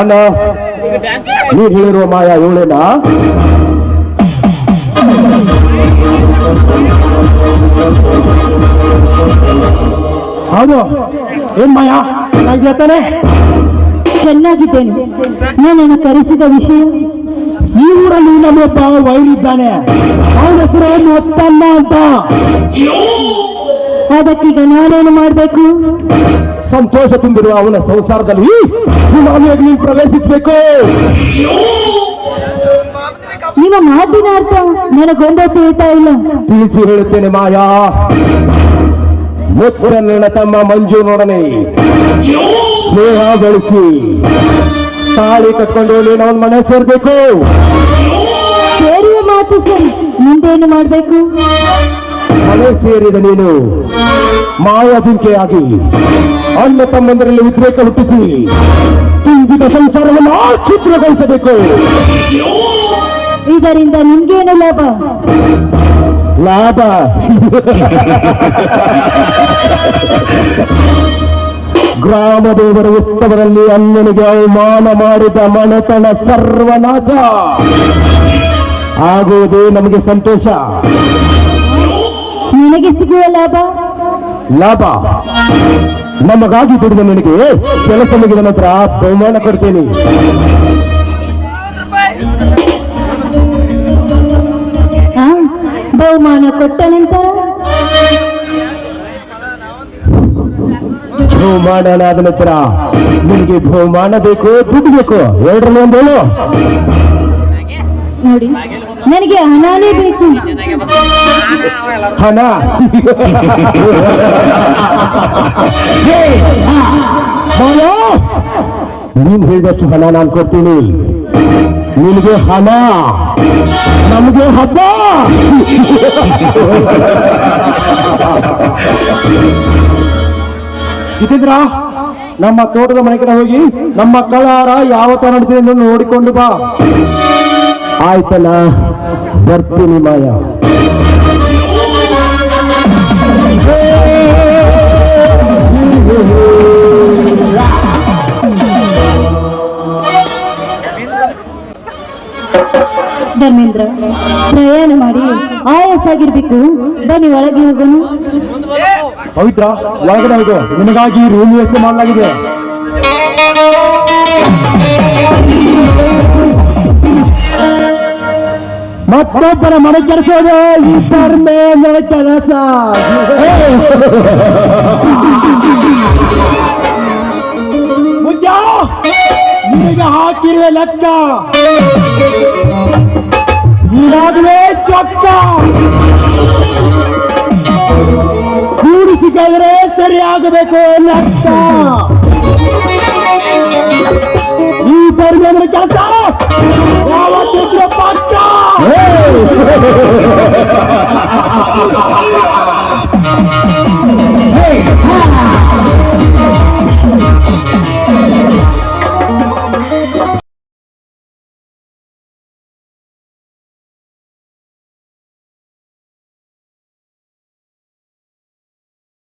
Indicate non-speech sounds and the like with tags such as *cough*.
ಅಣ್ಣ ನೀರು ಹೇಳಿರುವ ಮಾಯ ಇವಳೇನಾ ಹೌದು. ಏನ್ ಮಾಯ? ಚೆನ್ನಾಗಿರ್ತಾನೆ ಚೆನ್ನಾಗಿದ್ದೇನೆ. ನನ್ನನ್ನು ಕರೆಸಿದ ವಿಷಯ? ನಮ್ಮೊಬ್ಬ ವೈರಿದ್ದಾನೆ. ಅವನ ಹೆಸರು ಮೊತ್ತಲ್ಲ ಅಂತ. ಅದಕ್ಕೀಗ ನಾನೇನು ಮಾಡಬೇಕು? ಸಂತೋಷ ತುಂಬಿರುವ ಅವನ ಸಂಸಾರದಲ್ಲಿ ಸುನಾಮಿಯಾಗಿ ನೀವು ಪ್ರವೇಶಿಸಬೇಕು. ನಿಮ್ಮ ಮಾತಿನ ಅರ್ಥ ನನಗೊಂದೇ ತಿಳಿತಾ ಇಲ್ಲ. ತಿಳಿಸಿ ಹೇಳುತ್ತೇನೆ ಮಾಯಾ. ಮುತ್ತನ್ನ ತಮ್ಮ ಮಂಜು ನೋಡನೆ ಸ್ನೇಹ ಬೆಳೆಸಿ. ತಾಳಿ ಕಟ್ಕೊಂಡು ನೀನು ಅವನ ಮನೆ ಸೇರ್ಬೇಕು ಮಾತು ಸರಿ. ಮುಂದೇನು ಮಾಡ್ಬೇಕು? ಮನೆ ಸೇರಿದ ನೀನು ಮಾಯಾಜಿಂಕೆಯಾಗಿ ಅಣ್ಣ ತಮ್ಮಂದರಲ್ಲಿ ಉದ್ರೇಕ ಹುಟ್ಟಿಸಿ ತುಂಬಿದ ಸಂಸಾರವನ್ನು ಚಿತ್ರಗೊಳಿಸಬೇಕು ಇದರಿಂದ ನಿಮ್ಗೇನು ಲಾಭ? ಲಾಭ. *laughs* ಗ್ರಾಮ ದೇವರ ಉತ್ಸವದಲ್ಲಿ ಅಣ್ಣನಿಗೆ ಅವಮಾನ ಮಾಡಿದ ಮನೆತನ ಸರ್ವನಾಶ. ಆಗುವುದೇ ನಮಗೆ ಸಂತೋಷ. ನಿನಗೆ ಸಿಗುವ ಲಾಭ? ಲಾಭ. ನಮಗಾಗಿ ದುಡಿದ ನಿನಗೆ ಕೆಲಸ ಮುಗಿದ ನಂತರ ಬಹುಮಾನ ಕೊಡ್ತೇನೆ. ಬಹುಮಾನ ಕೊಟ್ಟ ನಂತರ? ಬಹುಮಾನ ಆದ ನಂತರ ನಿಮಗೆ ಬಹುಮಾನ ಬೇಕು ದುಡ್ಡು ಬೇಕು ಎರಡರಲ್ಲಿ ಒಂದು ಹೇಳು ನೋಡಿ ನನಗೆ ಹಣನೇ ಬೇಕು. ಹಣ. ನೀನ್ ಹೇಳಿದಷ್ಟು ಹಣ ನಾನು ಕೊಡ್ತೀನಿ. ನಿನಗೆ ಹಣ. ನಮಗೆ ಹಬ್ಬ. ಜಿತೇಂದ್ರ ನಮ್ಮ ತೋಟದ ಮನೆ ಕಡೆ ಹೋಗಿ ನಮ್ಮ ಕಳಾರ ಯಾವ ತರ ಎಂದು ನೋಡಿಕೊಂಡು ಬಾ. ಆಯ್ತಲ್ಲ, ಬರ್ತೀನಿ ಮಾಯಾ. ಧರ್ಮೇಂದ್ರ ಪ್ರಯಾಣ ಮಾಡಿ ಆಯಾಸಾಗಿರ್ಬೇಕು ಬನ್ನಿ, ಒಳಗೆ ಹೋಗೋನು ಪವಿತ್ರ, ಒಳಗಡೆ ಹೋಗು. ನಿಮಗಾಗಿ ರೂಮ್ ವ್ಯವಸ್ಥೆ ಮಾಡಲಾಗಿದೆ. ಮತ್ತೊಬ್ಬರ ಮನೆ ಕೆಲಸದ ಇಬ್ಬರ ಮೇಲೆ ಕೆಲಸ. ಮುದ್ದ ನಿನಗೆ ಹಾಕಿರುವ ಲೆಕ್ಕ. ಈಗಾಗಲೇ ಚೊಕ್ಕ ಕೂಡಿಸಿಕೊಂಡ್ರೆ ಸರಿಯಾಗಬೇಕು ಲೆಕ್ಕ ಈ ಧರ್ಮೇಂದ್ರ ಕೆಲಸ. ಯಾವತ್ತಿದ್ರು ಪಕ್ಕ? ಹೇ, ಹಾ.